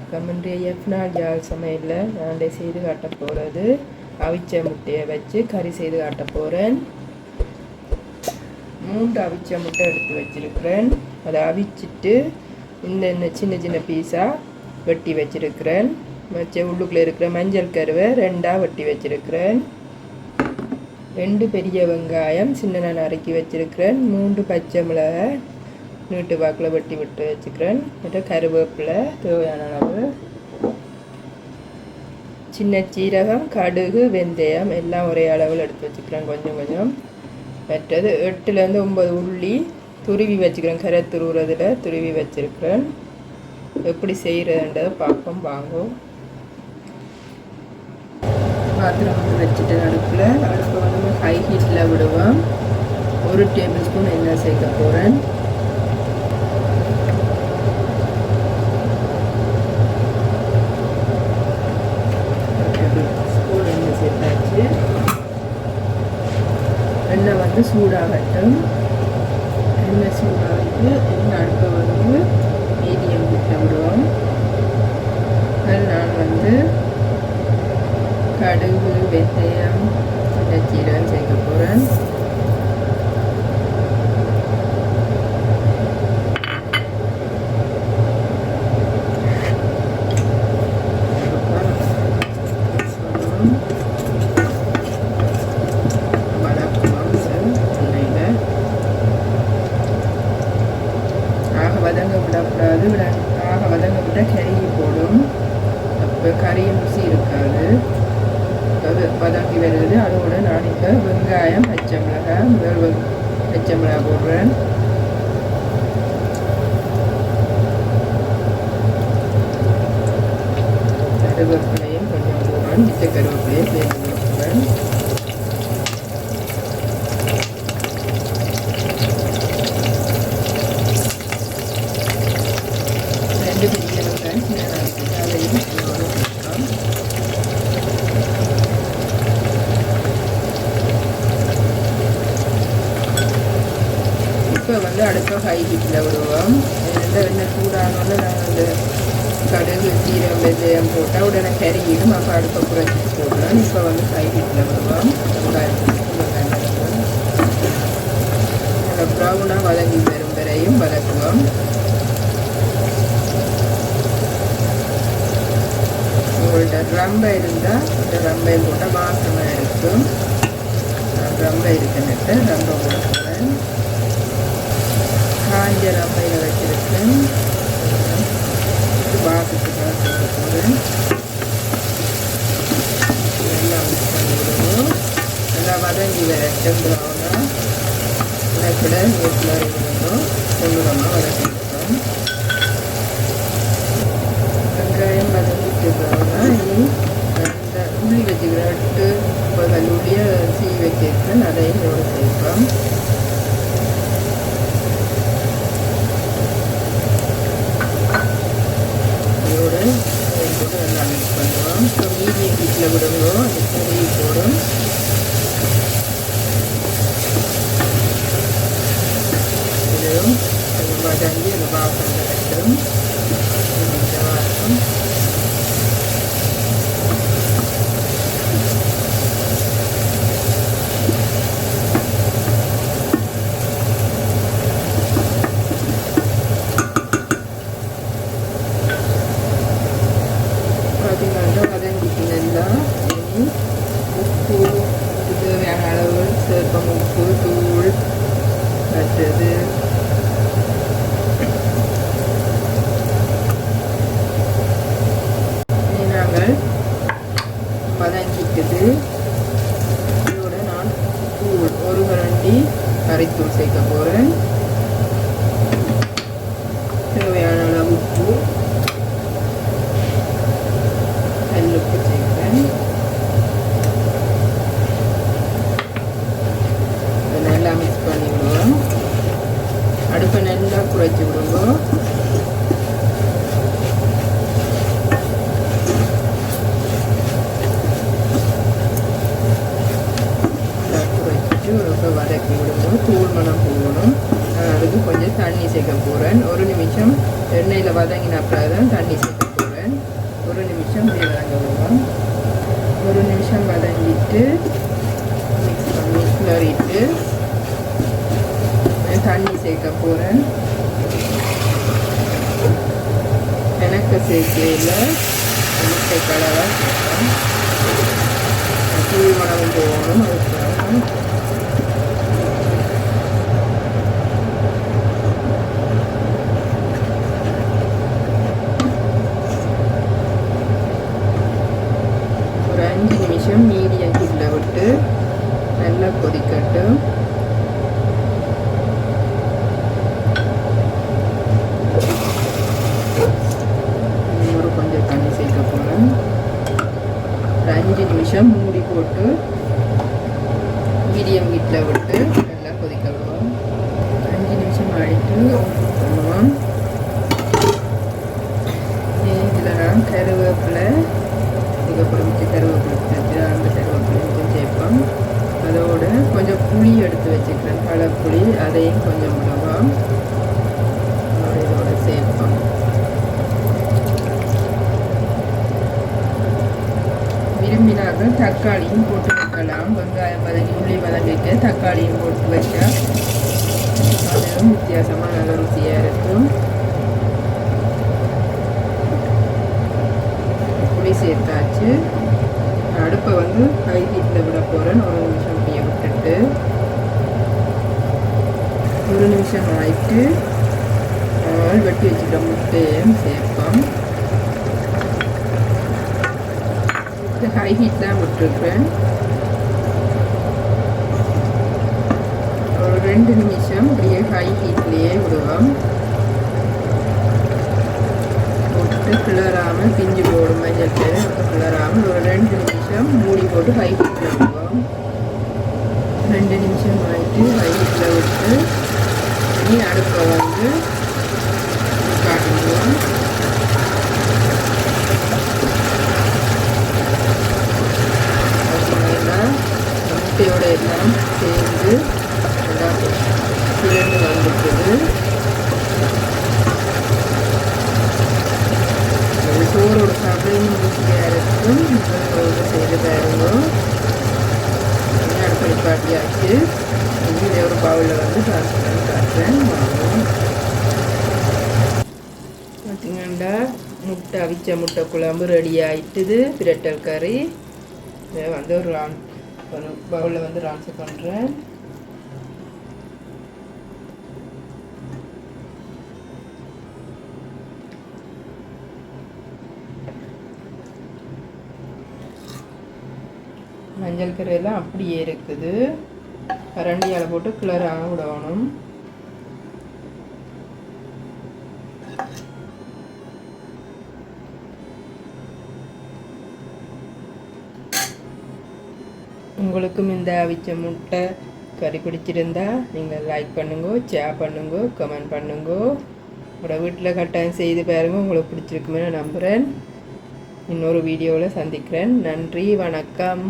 வணக்கம். இன்றைய எஃப்னால் ஜால் சமையலில்? நான் செய்து காட்ட போகிறது அவிச்ச முட்டையை வச்சு கறி செய்து காட்ட போகிறேன் மூன்று அவிச்ச முட்டை எடுத்து வச்சிருக்கிறேன். அதை அவிச்சிட்டு இந்த இந்த சின்ன சின்ன பீஸாக வெட்டி வச்சிருக்கிறேன். வச்ச உள்ளுக்குள்ளே இருக்கிற மஞ்சள் கருவை ரெண்டாக வெட்டி வச்சிருக்கிறேன். ரெண்டு பெரிய வெங்காயம் சின்ன நான் நறுக்கி வச்சிருக்கிறேன். மூன்று பச்சை மிளகாய் நீட்டு வாக்கில் வெட்டி விட்டு வச்சுக்கிறேன். இது கருவேப்பிலை தேவையான அளவு. சின்ன சீரகம் கடுகு வெந்தயம் எல்லாம் ஒரே அளவில் எடுத்து வச்சுக்கிறேன். கொஞ்சம் கொஞ்சம். மற்றது எட்டுலேருந்து ஒம்பது உள்ளி துருவி வச்சுக்கிறேன். கரை துருவுறதில் துருவி வச்சுருக்கிறேன். எப்படி செய்கிறதுன்றதை பார்ப்போம். வாங்கும் பாத்திரம் வந்து வச்சுட்டு அடுப்பில். அடுப்பை வந்து ஹை ஹீட்டில் விடுவேன் ஒரு டேபிள் ஸ்பூன் எண்ணெய் சேர்க்க போகிறேன் ஸ்பூன் எண்ணெய் சேர்த்தாச்சு வந்து சூடாகட்டும். எண்ணெய் சூடாகிட்டு எண்ணெய் அடுப்பை வந்து? மீடியம் விட்டு விடுவோம். அதில் நான் வந்து கடுகு வெந்தயம் சின்ன சீரகம் சேர்க்க போகிறேன் ஆக வதங்க விடக்கூடாது விட ஆக வதங்க விட்டால் கருகி போடும் அப்போ கறியும் ருசி இருக்காது அது வதங்கி வருது அதோட நான் இப்போ வெங்காயம் பச்சை மிளகாய் முதல் வெங் பச்சை மிளகாய் போடுறேன் கருவேப்பிலையும் கொஞ்சம் போடுறேன் மிச்ச கருவேப்பிலையும் சேர்த்து போடுறேன் ரெண்டு பெரிய வெங்காயம் சின்ன நாளைக்கு அதையும் இதோட சேர்க்கலாம் இப்போ வந்து வீட்டில் ஹை ஹீட்டில் விடுவோம் எந்த எண்ணெய் சூடானோன்னு நாங்கள் அந்த கடுகு சீரம் வெந்தயம் போட்டால் உடனே கறியிடும் அப்போ அடுப்பை குறைச்சி போடுறோம். இப்போ வந்து ஹை வீட்டில் விடுவோம் நல்லா ப்ரௌனாக வதங்கி வரும் வரையும் வதக்குவோம். உங்கள்கிட்ட ரம்பை இருந்தால் இந்த ரம்பை போட்டால் வாசமாக இருக்கும். ரம்பை இருக்குன்னுட்டு ரம்பை போட போகிறேன் காஞ்ச ரம்பையில் வச்சிருக்கேன் இது போகிறேன் எல்லாம் மிக்ஸ் பண்ணிவிடுவோம் நல்லா வதங்கி வரட்டும் ப்ரௌனாக உடக்கிட நீட்டில் இருக்கணும் கொள்ளுறமாக வதக்கிட்டோம் வெங்காயம் வதங்கிட்டு ப்ரௌனாக இனி அந்த உள்ளி எட்டு உள்ளியை சீ வச்சிருக்கேன் அதையும் இதோட சேர்ப்போம் இதோட இதையும் போட்டு நல்லா மிக்ஸ் பண்ணுவோம் இப்போ மீடியம் ஹீட்டில் விடுங்க அது கறி போடும் இதுவும் கொஞ்சம் வதங்கி அது வாசம் கிடைக்கும் இந்த வாசம் பார்த்தீங்கன்னா வதங்கிட்டு நல்லா இனி உப்பு இதுக்கு தேவையான அளவு சேர்ப்பம் உப்பு தூள் மற்றது இனி நாங்கள் வதங்கிட்டது இதோட நான் தூள் ஒரு கரண்டி கறித்தூள் சேர்க்க போகிறேன் தேவையான அளவு உப்பு கல்லுப்பு சேர்க்கிறேன் இதை நல்லா மிக்ஸ் பண்ணி விடுவோம் அடுப்பை நல்லா குறைச்சி விடுவோம் நல்லா குறைச்சிட்டு ஒரு வதக்கி விடுவோம் போகணும். அதுக்கு கொஞ்சம் தண்ணி சேர்க்க போகிறேன் ஒரு நிமிஷம் எண்ணெயில் வதங்கின அப்புறம் தான் தண்ணி சேர்க்க போகிறேன் நிமிஷம் இப்படி வதங்க விடுவோம் ஒரு நிமிஷம் வதங்கிட்டு மிக்ஸ் பண்ணி கிளறிட்டு தண்ணி சேர்க்க போகிறேன் எனக்கு சேர்க்கையில் முட்டை கலராக சேர்ப்பேன் தூய் மணம் போகணும் அதுக்கு ஒரு அஞ்சு நிமிஷம் மீடியம் ஹீட்டில் விட்டு நல்லா கொதிக்கட்டும் ஒரு கொஞ்சம் தண்ணி சேர்க்க போகிறேன் ஒரு அஞ்சு நிமிஷம் மூடி போட்டு மீடியம் ஹீட்டில் விட்டு நல்லா கொதிக்க விடுவோம். அஞ்சு நிமிஷம் ஆடிட்டு பண்ணுவோம் இதில் நான் கருவேப்பிலை இதுக்கப்புறம் மிச்சம் கருவேப்பிலை வச்சு அந்த கருவேப்பிலை கொஞ்சம் சேர்ப்போம். அதோட கொஞ்சம் புளி எடுத்து வச்சுக்கிறேன். பழப்புளி அதையும் கொஞ்சம் விடுவோம் இதோட சேர்ப்போம் விரும்பினாக்க தக்காளியும் போட்டு வைக்கலாம். வெங்காயம் வதங்கி உள்ளி வதங்கிட்டு தக்காளியும் போட்டு வச்சா அதுவும் வித்தியாசமாக நல்ல ருசியாக இருக்கும். புளி சேர்த்தாச்சு. அடுப்பை வந்து ஹை ஹீட்டில் விட போகிறேன் ஒரு நிமிஷம் அப்படியே விட்டுட்டு. ஒரு நிமிஷம் ஆயிட்டு ஆள் வெட்டி வச்சுக்கிற முட்டையும் சேர்ப்போம் ஹை ஹீட் தான் விட்டுருக்கேன் ஒரு ரெண்டு நிமிஷம் அப்படியே ஹை ஹீட்லேயே விடுவோம். விட்டு கிளறாமல் பிஞ்சு போடும் மஞ்சள் பேர் கிளறாமல் ஒரு ரெண்டு நிமிஷம் மூடி போட்டு ஹை ஹீட்டில் விடுவோம். ரெண்டு நிமிஷம் ஆகிட்டு ஹை ஹீட்டில் விட்டு இனி அடுப்பை வந்து காட்டிடுவோம் பார்த்தீங்கன்னா முட்டையோட எல்லாம் சேர்ந்து எல்லாம் சேர்ந்து வந்துட்டுது சோறோட சாப்பிட ருசியாக இருக்கும். சோறு செய்து பாருங்க அடுப்படி பாட்டியாச்சு? இங்கே ஒரு பவுலில் வந்து காசு காட்டுறேன். வாங்க. பார்த்தீங்கன்னா முட்டை அவிச்ச முட்டை குழம்பு ரெடி ஆயிட்டுது. பிரட்டல் கறி. வந்து ஒரு பண்ண பவுலில் வந்து ட்ரான்ஸ்ஃபர் பண்ணுறேன் மஞ்சள் கரையெல்லாம் அப்படியே இருக்குது. கரண்டியால் போட்டு கிளறாக விடணும். உங்களுக்கும் இந்த அவிச்ச முட்டை கறி பிடிச்சிருந்தா நீங்கள் லைக் பண்ணுங்க ஷேர் பண்ணுங்க கமெண்ட் பண்ணுங்க. உங்களோட வீட்டில் கட்டாயம் செய்து பாருங்கள் உங்களுக்கு பிடிச்சிருக்குமே நான் நம்புகிறேன் இன்னொரு வீடியோவில் சந்திக்கிறேன். நன்றி வணக்கம்.